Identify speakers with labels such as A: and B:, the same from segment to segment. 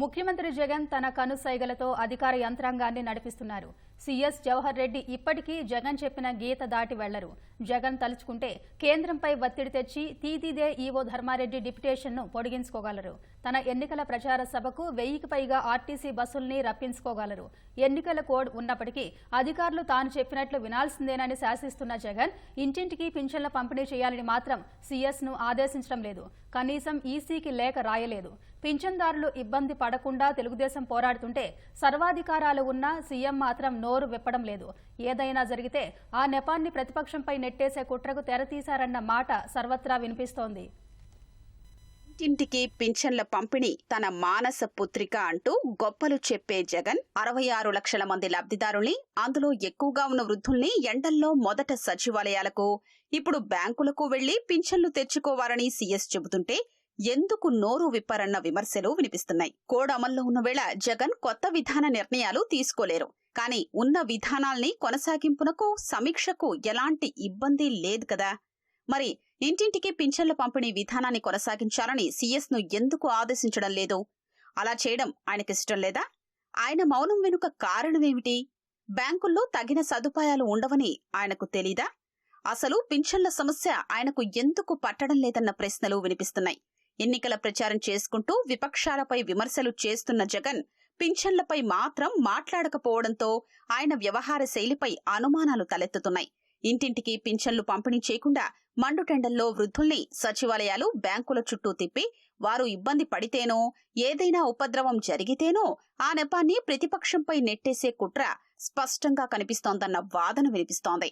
A: ముఖ్యమంత్రి జగన్ తన కనుసైగలతో అధికార యంత్రాంగాన్ని నడిపిస్తున్నారు. సీఎస్ జవహర్ రెడ్డి ఇప్పటికీ జగన్ చెప్పిన గీత దాటి వెళ్ళరు. జగన్ తలుచుకుంటే కేంద్రంపై ఒత్తిడి తెచ్చి తీతిదే ఈవో ధర్మారెడ్డి డిప్యుటేషన్ను పొడిగించుకోగలరు. తన ఎన్నికల ప్రచార సభకు వెయ్యికి పైగా ఆర్టీసీ బస్సుల్ని రప్పించుకోగలరు. ఎన్నికల కోడ్ ఉన్నప్పటికీ అధికారులు తాను చెప్పినట్లు వినాల్సిందేనని శాసిస్తున్న జగన్ ఇంటింటికి పింఛన్ల పంపిణీ చేయాలని మాత్రం సీఎస్ను ఆదేశించడం లేదు. కనీసం ఈసీకి లేఖ రాయలేదు. పింఛన్దారులు ఇబ్బంది పడకుండా తెలుగుదేశం పోరాడుతుంటే సర్వాధికారాలు ఉన్న సీఎం మాత్రం నోరు విప్పడం లేదు. ఏదైనా జరిగితే ఆ నెపాన్ని ప్రతిపక్షంపై నెట్టేసే కుట్రకు తెరతీశారన్న మాట సర్వత్రా వినిపిస్తోంది.
B: ఇంటింటికి పింఛన్ల పంపిణీ తన మానస పుత్రిక అంటూ గొప్పలు చెప్పే జగన్ అరవై ఆరు లక్షల మంది లబ్ధిదారుల్ని అందులో ఎక్కువగా ఉన్న వృద్ధుల్ని ఎండల్లో మొదట సచివాలయాలకు ఇప్పుడు బ్యాంకులకు వెళ్ళి పింఛన్లు తెచ్చుకోవాలని సీఎస్ చెబుతుంటే ఎందుకు నోరు విప్పరన్న విమర్శలు వినిపిస్తున్నాయి. కోడ్ అమల్లో ఉన్న వేళ జగన్ కొత్త విధాన నిర్ణయాలు తీసుకోలేరు. కానీ ఉన్న విధానాల్ని కొనసాగింపునకు సమీక్షకు ఎలాంటి ఇబ్బంది లేదు కదా. మరి ఇంటింటికి పింఛన్ల పంపిణీ విధానాన్ని కొనసాగించాలని సీఎస్ను ఎందుకు ఆదేశించడం లేదు? అలా చేయడం ఆయనకిష్టం లేదా? ఆయన మౌనం వెనుక కారణమేమిటి? బ్యాంకుల్లో తగిన సదుపాయాలు ఉండవని ఆయనకు తెలీదా? అసలు పింఛన్ల సమస్య ఆయనకు ఎందుకు పట్టడం లేదన్న ప్రశ్నలు వినిపిస్తున్నాయి. ఎన్నికల ప్రచారం చేసుకుంటూ విపక్షాలపై విమర్శలు చేస్తున్న జగన్ పింఛన్లపై మాత్రం మాట్లాడకపోవడంతో ఆయన వ్యవహార శైలిపై అనుమానాలు తలెత్తుతున్నాయి. ఇంటింటికి పింఛన్లు పంపిణీ చేయకుండా మండుటెండల్లో వృద్ధుల్ని సచివాలయాలు బ్యాంకుల చుట్టూ తిప్పి వారు ఇబ్బంది పడితేనో ఏదైనా ఉపద్రవం జరిగితేనో ఆ నెపాన్ని ప్రతిపక్షంపై నెట్టేసే కుట్ర స్పష్టంగా కనిపిస్తోందన్న వాదన వినిపిస్తోంది.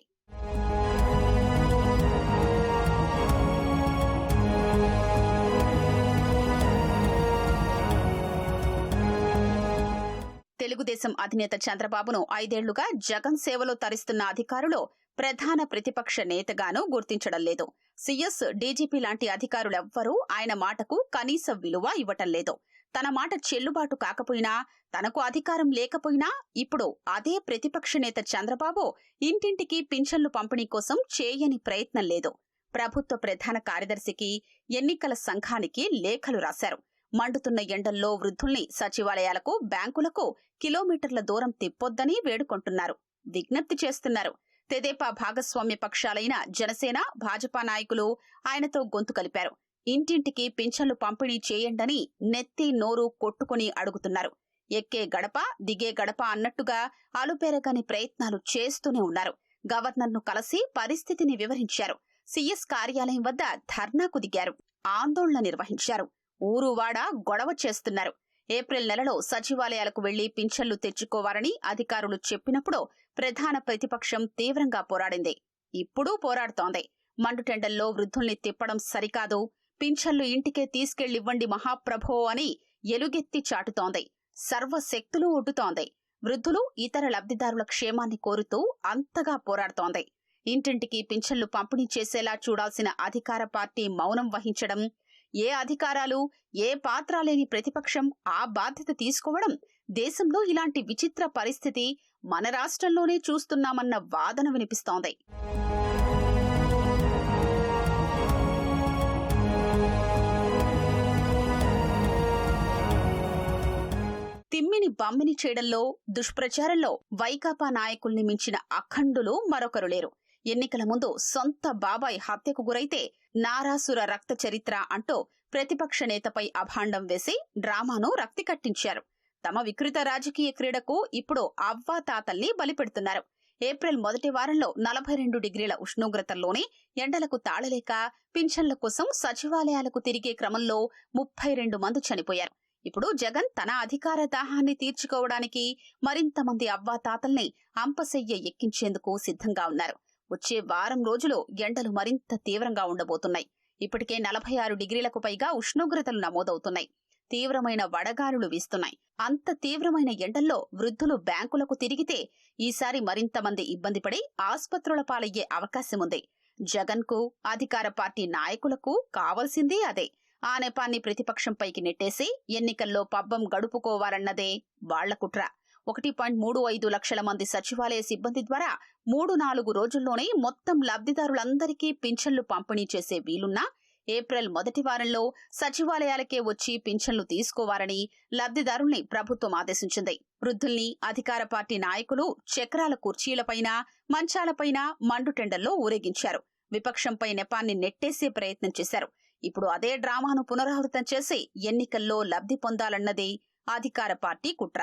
B: తెలుగుదేశం అధినేత చంద్రబాబును ఐదేళ్ళుగా జగన్ సేవలో తరిస్తున్న అధికారులు ప్రధాన ప్రతిపక్ష నేతగానూ గుర్తించడం లేదు. సీఎస్ డీజీపీ లాంటి అధికారులెవ్వరూ ఆయన మాటకు కనీస విలువ ఇవ్వటం లేదు. తన మాట చెల్లుబాటు కాకపోయినా తనకు అధికారం లేకపోయినా ఇప్పుడు అదే ప్రతిపక్ష నేత చంద్రబాబు ఇంటింటికి పింఛన్లు పంపిణీ కోసం చేయని ప్రయత్నం లేదు. ప్రభుత్వ ప్రధాన కార్యదర్శికి ఎన్నికల సంఘానికి లేఖలు రాశారు. మండుతున్న ఎండల్లో వృద్ధుల్ని సచివాలయాలకు బ్యాంకులకు కిలోమీటర్ల దూరం తిప్పొద్దని వేడుకుంటున్నారు. విజ్ఞప్తి చేస్తున్నారు. తెదేపా భాగస్వామ్య పక్షాలైన జనసేన భాజపా నాయకులు ఆయనతో గొంతు కలిపారు. ఇంటింటికి పింఛన్లు పంపిణీ చేయండని నెత్తి నోరు కొట్టుకుని అడుగుతున్నారు. ఎక్కే గడప దిగే గడప అన్నట్టుగా అలుపెరగని ప్రయత్నాలు చేస్తూనే ఉన్నారు. గవర్నర్ను కలిసి పరిస్థితిని వివరించారు. సీఎస్ కార్యాలయం వద్ద ధర్నాకు దిగారు. ఆందోళన నిర్వహించారు. ఊరువాడ గొడవ చేస్తున్నారు. ఏప్రిల్ నెలలో సచివాలయాలకు వెళ్ళి పింఛన్లు తెచ్చుకోవాలని అధికారులు చెప్పినప్పుడు ప్రధాన ప్రతిపక్షం తీవ్రంగా పోరాడింది. ఇప్పుడూ పోరాడుతోంది. మండుటెండల్లో వృద్ధుల్ని తిప్పడం సరికాదు. పింఛన్లు ఇంటికే తీసుకెళ్ళివ్వండి మహాప్రభో అని ఎలుగెత్తి చాటుతోంది. సర్వశక్తులు ఒడ్డుతోంది. వృద్ధులు ఇతర లబ్ధిదారుల క్షేమాన్ని కోరుతూ అంతగా పోరాడుతోంది. ఇంటింటికి పింఛన్లు పంపిణీ చేసేలా చూడాల్సిన అధికార పార్టీ మౌనం వహించడం ఏ అధికారాలు ఏ పాత్ర లేని ప్రతిపక్షం ఆ బాధ్యత తీసుకోవడం దేశంలో ఇలాంటి విచిత్ర పరిస్థితి మన రాష్ట్రంలోనే చూస్తున్నామన్న వాదన వినిపిస్తోంది. తిమ్మిని బమ్మిని చేయడంలో దుష్ప్రచారంలో వైకాపా నాయకుల్ని మించిన అఖండులు మరొకరు లేరు. ఎన్నికల ముందు సొంత బాబాయ్ హత్యకు గురైతే నారాసుర రక్త చరిత్ర అంటూ ప్రతిపక్ష నేతపై అభాండం వేసి డ్రామాను రక్తి కట్టించారు. తమ వికృత రాజకీయ క్రీడకు ఇప్పుడు అవ్వాతాతల్ని బలిపెడుతున్నారు. ఏప్రిల్ మొదటి వారంలో నలభై రెండు డిగ్రీల ఉష్ణోగ్రతల్లోనే ఎండలకు తాళలేక పింఛన్ల కోసం సచివాలయాలకు తిరిగే క్రమంలో ముప్పై రెండు మంది చనిపోయారు. ఇప్పుడు జగన్ తన అధికార దాహాన్ని తీర్చుకోవడానికి మరింత మంది అవ్వాతాతల్ని అంపశయ్య ఎక్కించేందుకు సిద్ధంగా ఉన్నారు. వచ్చే వారం రోజుల్లో ఎండలు మరింత తీవ్రంగా ఉండబోతున్నాయి. ఇప్పటికే నలభై ఆరు డిగ్రీలకు పైగా ఉష్ణోగ్రతలు నమోదవుతున్నాయి. తీవ్రమైన వడగాలులు వీస్తున్నాయి. అంత తీవ్రమైన ఎండల్లో వృద్ధులు బ్యాంకులకు తిరిగితే ఈసారి మరింత మంది ఇబ్బంది పడి ఆసుపత్రుల పాలయ్యే అవకాశముంది జగన్కు జగన్కు అధికార పార్టీ నాయకులకు కావాల్సిందే అదే. ఆ నెపాన్ని ప్రతిపక్షంపైకి నెట్టేసి ఎన్నికల్లో పబ్బం గడుపుకోవాలన్నదే వాళ్ళ కుట్ర. ఒకటి పాయింట్ మూడు ఐదు లక్షల మంది సచివాలయ సిబ్బంది ద్వారా మూడు నాలుగు రోజుల్లోనే మొత్తం లబ్ధిదారులందరికీ పింఛన్లు పంపిణీ చేసే వీలున్నా ఏప్రిల్ మొదటి వారంలో సచివాలయాలకే వచ్చి పింఛన్లు తీసుకోవాలని లబ్ధిదారుల్ని ప్రభుత్వం ఆదేశించింది. వృద్ధుల్ని అధికార పార్టీ నాయకులు చక్రాల కుర్చీలపైన మంచాలపైన మండుటెండల్లో ఊరేగించారు. విపక్షంపై నెపాన్ని నెట్టేసే ప్రయత్నం చేశారు. ఇప్పుడు అదే డ్రామాను పునరావృతం చేసి ఎన్నికల్లో లబ్ధి పొందాలన్నది అధికార పార్టీ కుట్ర.